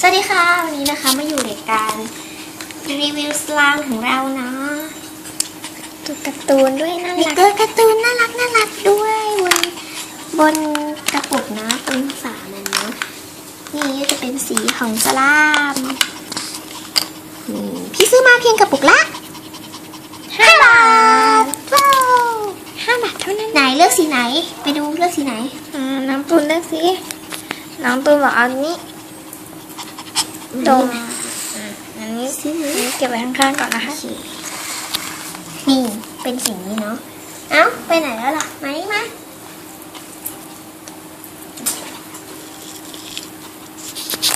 สวัสดีค่ะ วันนี้นะคะมาอยู่ในการรีวิวสลามของเราเนาะตัวการ์ตูนด้วยน่ามีรักตัวการ์ตูนน่ารักน่ารักด้วยบนบนกระปุกนะตรงฝามันเนาะนี่จะเป็นสีของสลามนี่พี่ซื้อมาเพียงกระปุกละห้าบาทว้าวห้าบาทเท่านั้นไหนเลือกสีไหน ไปดูเลือกสีไหนอ่าน้ำปูนเลือกสิน้องปูนบอกเอาอันนี้ ตรงอ่าอันนี้สิอันนี้เก็บไว้ข้างๆก่อนนะคะโอเคนี่เป็นสีนี้เนาะ เอ้า ไปไหนแล้วล่ะ มานี่มา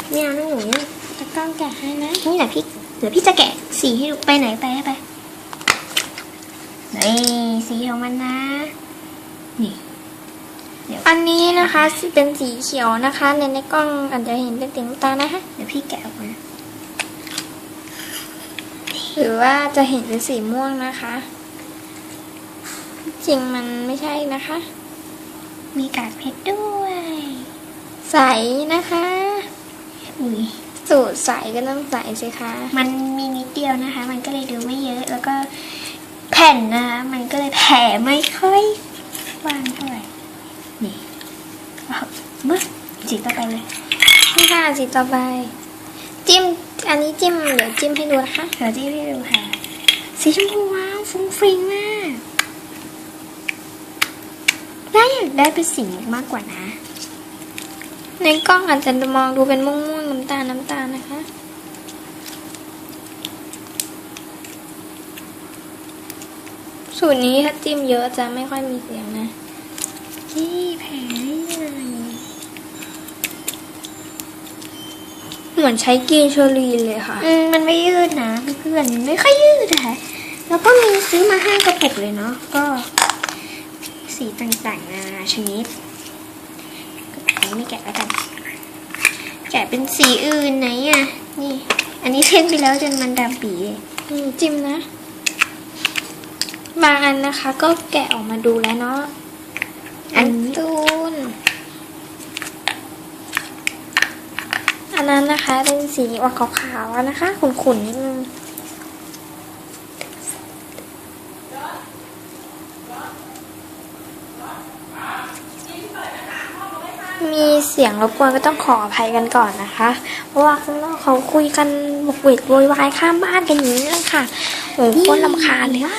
ไม่เอาน้องหนูนี่ตะกล้องแกะให้นะ นี่แหละพี่ เดี๋ยวพี่จะแกะสีให้ดู ไปไหนไปให้ไปนี่สีของมันนะ นี่อันนี้นะคะเป็นสีเขียวนะคะ ในในกล้องอาจจะเห็นเป็นสีน้ำตาลนะคะ เดี๋ยวพี่แกะออกมา หรือว่าจะเห็นเป็นสีม่วงนะคะ จริงมันไม่ใช่นะคะ มีกากเพชรด้วย ใสนะคะ อุ้ยสูตรใสก็ต้องใสสิคะ มันมีนิดเดียวนะคะ มันก็เลยดูไม่เยอะ แล้วก็แผ่นนะคะมันก็เลยแผ่ไม่ค่อยกว้างเท่าไหร่ นี่ว้าวมึกจิกต่อไปเลยนี่ค่ะสีต่อไป จิ้ม อันนี้จิ้มเดี๋ยวจิ้มให้ดูนะคะเดี๋ยวที่ให้ดูค่ะ สีชมพูว้าวฟุ้งฟริ้งมากได้อยากได้เป็นสีมุกมากกว่านะ ในกล้องอาจจะมองดูเป็นม่วงๆน้ำตาลน้ำตาลนะคะสูตรนี้ถ้าจิ้มเยอะจะไม่ค่อยมีเสียงนะ นี่แผลนี่เลย เหมือนใช้กรีนเชอรีนเลยค่ะ อืมมันไม่ยืดนะเพื่อนๆมันไม่ค่อยยืดค่ะแล้วก็มีซื้อมาห้ากระปุกเลยเนาะก็ สีต่างๆนานาชนิดกระปุกนี้ไม่แกะแล้วกันแกะเป็นสีอื่นไหนอะนี่ อันนี้เล่นไปแล้วจนมันดำปีเลยอืมจิ้มนะบางอันนะคะ ก็แกะออกมาดูแล้วเนาะอันนี้ตู นอันนั้นนะคะ เป็นสีออกขาวๆนะคะ ขุ่นๆนิดนึงมีเสียงรบกวนก็ต้องขออภัยกันก่อนนะคะ เพราะว่าข้างนอกเขาคุยกันบกเวกโวยวายข้ามบ้านกันอย่างนี้เลยค่ะโอ้โหโคตรลำคาญเลยค่ะ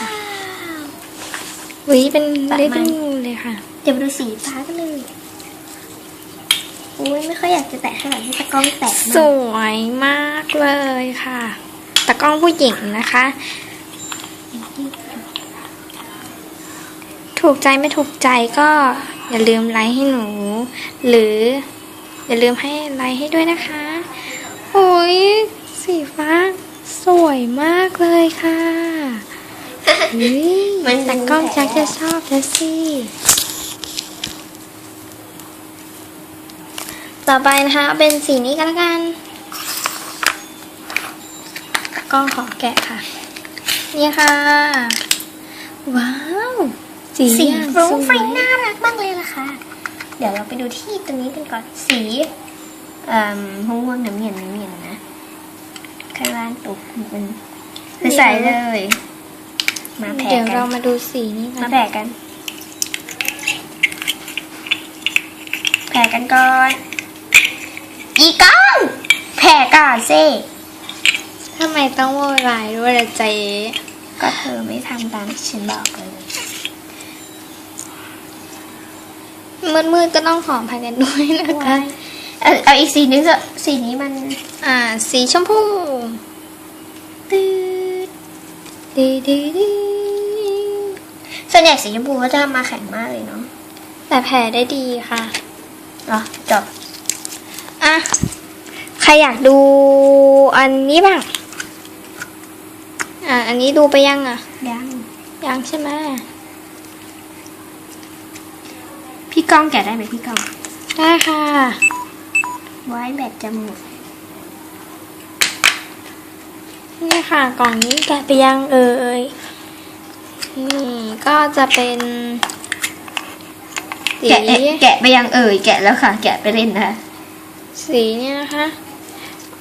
วิเป็นเล็บเลยค่ะ เดี๋ยวมาดูสีฟ้ากันเลย อุ้ยไม่ค่อยอยากจะแตะเท่าไหร่ให้ตะกล้องแตะสนะวยมากเลยค่ะตะกล้องผู้หญิงนะคะ ถูกใจไม่ถูกใจก็อย่าลืมไลค์ให้หนู หรือ อย่าลืมให้ไลค์ให้ด้วยนะคะโอ้ยสีฟ้า สวยมากเลยค่ะเฮ้ยมันแต่กล้องชักจะชอบแล้วสิ ต่อไปนะคะเป็นสีนี้กันละกัน กล้องขอแกะค่ะ นี่ค่ะ ว้าว สีสีฟรุ้งฟริ้งน่ารักมากเลยล่ะค่ะ เดี๋ยวเราไปดูที่ตรงนี้กันก่อนสีเอ่อม่วงๆน้ำเงินน้ำเงินนะข้างล่างตุกมันใส่เลย มาแผ่กันเดี๋ยวเรามาดูสีนี้มาแผ่กันแผ่กันก่อน อีกล้องแผ่ก่อนสิทำไมต้องโวยวายด้วยล่ะเจ๊ก็เธอไม่ทำตามที่ฉันบอกเลยมืดๆก็ต้องขออภัยกันด้วยนะคะ เอาเอาอีกสีนึงเถอะสีนี้มัน อ่า สีชมพูตืดดีดีดีส่วนใหญ่สีชมพูเขาจะมาแข็งมากเลยเนาะแต่แผ่ได้ดีค่ะอ๋อจบ อะ ใครอยากดูอันนี้บ้าง อ่าอันนี้ดูไปยังอะ ยัง ยังใช่ไหมพี่ก้องแกะได้ไหมพี่ก้อง ได้ค่ะ ไว้แบตจะหมด นี่ค่ะกล่องนี้แกะไปยังเอ่ย นี่ก็จะเป็นสี แกะเอ๊ะแกะไปยังเอ่ยแกะแล้วค่ะ แกะไปเล่นนะคะ สีเนี่ยนะคะ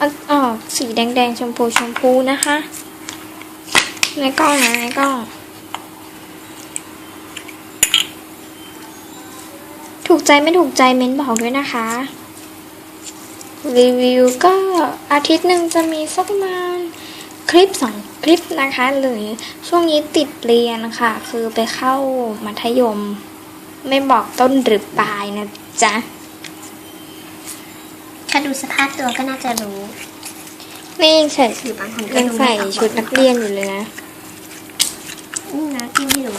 ออกอสีแดงๆชมพูชมพูนะคะ ในกล้องนะในกล้อง ถูกใจไม่ถูกใจเม้นบอกด้วยนะคะ รีวิวก็อาทิตย์หนึ่งจะมีสักประมาณคลิปสองคลิปนะคะ หรือช่วงนี้ติดเรียนค่ะ คือไปเข้ามัธยม ไม่บอกต้นหรือปลายนะจ๊ะ ถ้าดูสภาพตัวก็น่าจะรู้ นี่ยังใส่หรือบางคนก็ยังดูใส่ไม่ออกชุดนักเรียนอยู่เลยนะอืมนะจิ้มให้ดู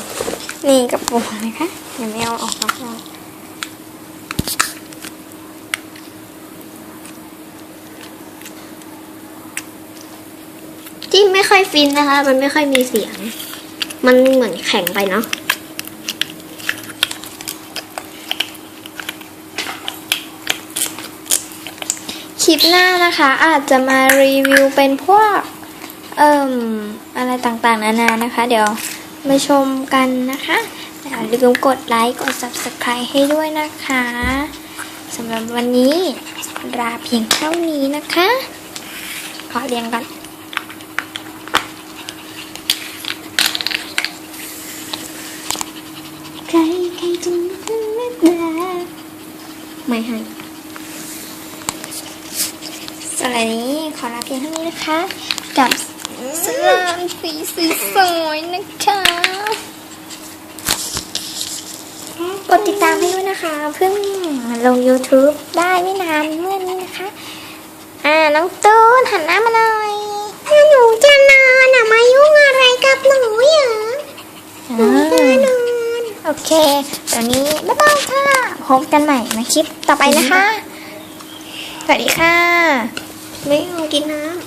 นี่กระโปรงนะคะยังไม่เอาออกนะคะจิ้มไม่ค่อยฟินนะคะ มันไม่ค่อยมีเสียง มันเหมือนแข็งไปเนาะ คลิปหน้านะคะอาจจะมารีวิวเป็นพวก เอ่มอะไรต่างๆ นานานะคะ เดี๋ยวมาชมกันนะคะอย่าลืมกดไลค์กด subscribe ให้ด้วยนะคะสำหรับวันนี้ลาเพียงเท่านี้นะคะ ขอเรียงกันใครใครจะไม่รักไม่ให้ สำหรับนี้ขอลาเพียงเท่านี้นะคะ กับสลามสีสีสวยนะคะ กดติดตามให้ด้วยนะคะ เพิ่งลง YouTube ได้ไม่นานเมื่อนี้นะคะ อ่า น้องตูนหันหน้ามาหน่อยถ้าหนูจะนอนอะมายุ่งอะไรกับหนูเหรอหนูจะนอน โอเค ตอนนี้บ๊ายบายค่ะพบกันใหม่ในคลิปต่อไปนะคะ สวัสดีค่ะ ไม่เอากินน้ำ